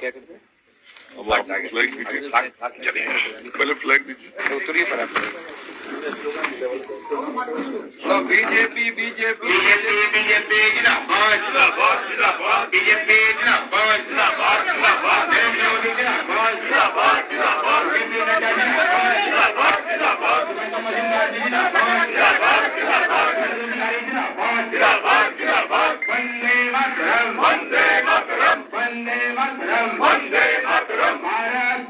क्या करते हैं? पहले फ्लैग बीजेपी बीजेपी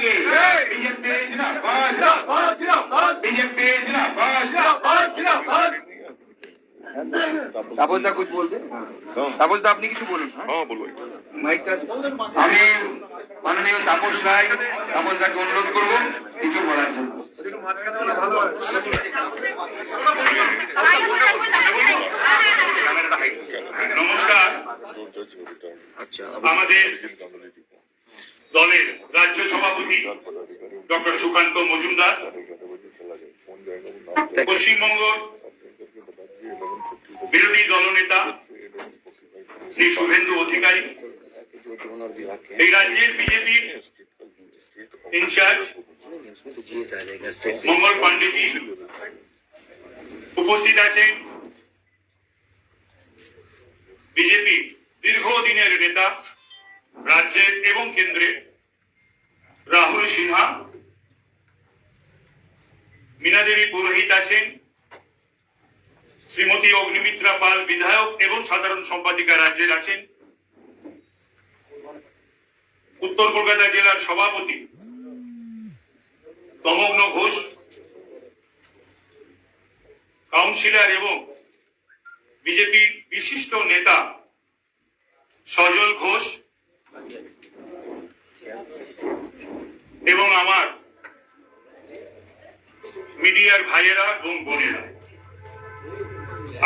হ্যাঁ। আপনি কিছু বলুন। হ্যাঁ, আমি মাননীয় তাপস রায় তাপস দাকে অনুরোধ করব কিছু বলার নমস্কার। আমাদের দলের রাজ্য সভাপতি ডক্টর সুকান্ত মজুমদার, পশ্চিমবঙ্গ বিরোধী দলনেতা শ্রী শুভেন্দু অধিকারী, এই রাজ্যের বিজেপি ইনচার্জ মঙ্গল পান্ডেজি উপস্থিত আছেন। বিজেপি দীর্ঘদিনের নেতা রাজ্যের এবং কেন্দ্রের রাহুল সিনহা মীনা দেবী পুরোহিত আছেন, শ্রীমতী অগ্নিমিত্রা পাল বিধায়ক এবং সাধারণ সম্পাদিকা রাজ্যের আছেন। উত্তর কলকাতা জেলার সভাপতি তমগ্ন ঘোষ, কাউন্সিলর এবং বিজেপির বিশিষ্ট নেতা সজল ঘোষ এবং আমার মিডিয়ার ভাইয়েরা এবং বোনেরা।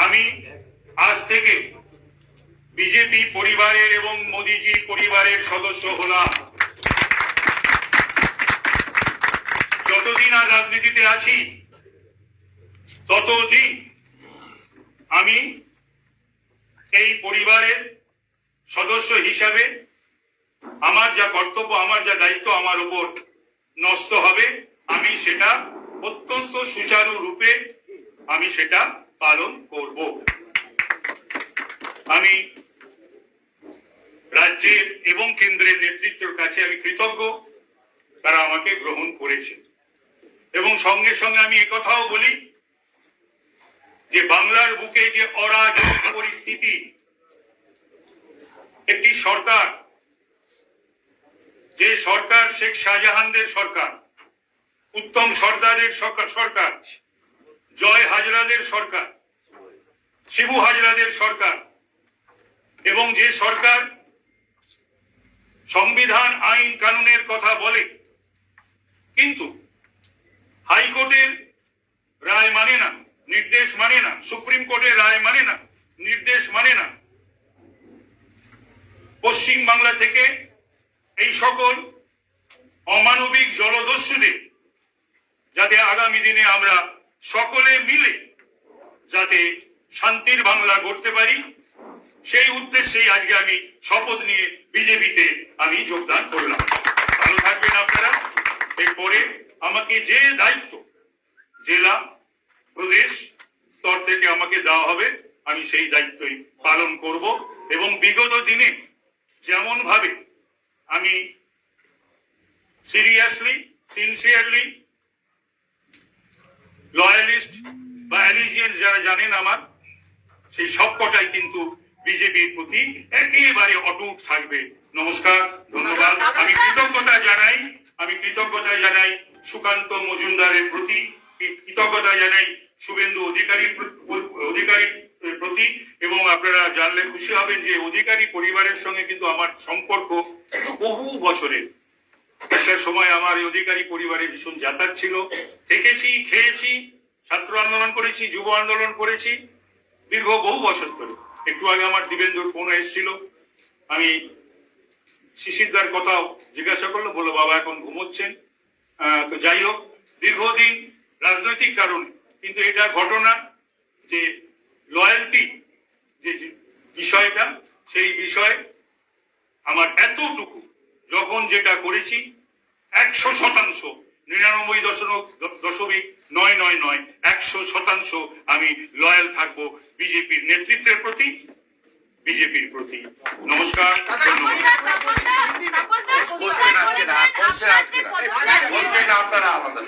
আমি আজ থেকে বিজেপি পরিবারের এবং মোদিজির পরিবারের সদস্য হলাম। যতদিন আর রাজনীতিতে আছি, ততদিন আমি এই পরিবারের সদস্য হিসাবে আমার যা কর্তব্য, আমার যা দায়িত্ব, আমার উপর নষ্ট হবে। আমি সেটা অত্যন্ত সুচারু রূপে আমি সেটা পালন করব। আমি রাজ্যের এবং কেন্দ্রের নেতৃত্বের কাছে আমি কৃতজ্ঞ। তারা আমাকে গ্রহণ করেছে। এবং সঙ্গে সঙ্গে আমি একথাও বলি যে বাংলার বুকে যে অরাজক পরিস্থিতি, একটি সরকার যে সরকার শেখ শাহজাহানদের সরকার, উত্তম সর্দারের সরকার জয় হাজরাদের সরকার, শিবু হাজরাদের সরকার, এবং যে সরকার সংবিধান, আইন, কানুনের কথা বলে, কিন্তু হাইকোর্টের রায় মানে না, নির্দেশ মানে না, সুপ্রিম কোর্টের রায় মানে না, নির্দেশ মানে না। পশ্চিম বাংলা থেকে এই সকল অমানবিক জলদস্যুদের যাতে আগামী দিনে আমরা সকলে মিলে যাতে শান্তির বাংলা গড়তে পারি, সেই উদ্দেশ্যেই আজকে আমি শপথ নিয়ে বিজেপিতে আমি যোগদান করলাম। ভালো থাকবেন আপনারা। এরপরে আমাকে যে দায়িত্ব জেলা, প্রদেশ স্তর থেকে আমাকে দেওয়া হবে, আমি সেই দায়িত্বই পালন করব এবং বিগত দিনে যেমন ভাবে আমি সিরিয়াসলি সিনসিয়ারলি লয়ালিস্ট বা অ্যালিজিয়েন্স যারা জানেন আমার সেই সবকটাই কিন্তু বিজেপির প্রতি একেবারে অটুট থাকবে। নমস্কার ধন্যবাদ। আমি কৃতজ্ঞতা জানাই আমি কৃতজ্ঞতা জানাই সুকান্ত মজুমদারের প্রতি কৃতজ্ঞতা জানাই শুভেন্দু অধিকারীর প্র- এর প্রতি এবং আপনারা জানলে খুশি হবেন যে অধিকারী পরিবারের সঙ্গে কিন্তু আমার সম্পর্ক বহু বছরের। একটা সময় আমার এই অধিকারী পরিবারে ভীষণ যাতায়াত ছিল। থেকেছি, খেয়েছি, ছাত্র আন্দোলন করেছি, যুব আন্দোলন করেছি, দীর্ঘ বহু বছর ধরে। একটু আগে আমার দিবেন্দুর ফোন এসেছিল। আমি শিশিরদার কথা জিজ্ঞাসা করল, বলল, বাবা এখন ঘুমোচ্ছেন। তো যাই হোক, দীর্ঘদিন রাজনৈতিক কারণে, কিন্তু এটা ঘটনা যে লয়্যালটি যে বিষয়টা সেই বিষয়ে আমার এতটুকু। যখন যেটা করেছি একশো শতাংশ নিরানব্বই দশমিক দশমিক নয় নয় নয় একশো শতাংশ আমি লয়াল থাকব বিজেপির নেতৃত্বের প্রতি বিজেপির প্রতি। নমস্কার ধন্যবাদ। আপনারা আলাদা।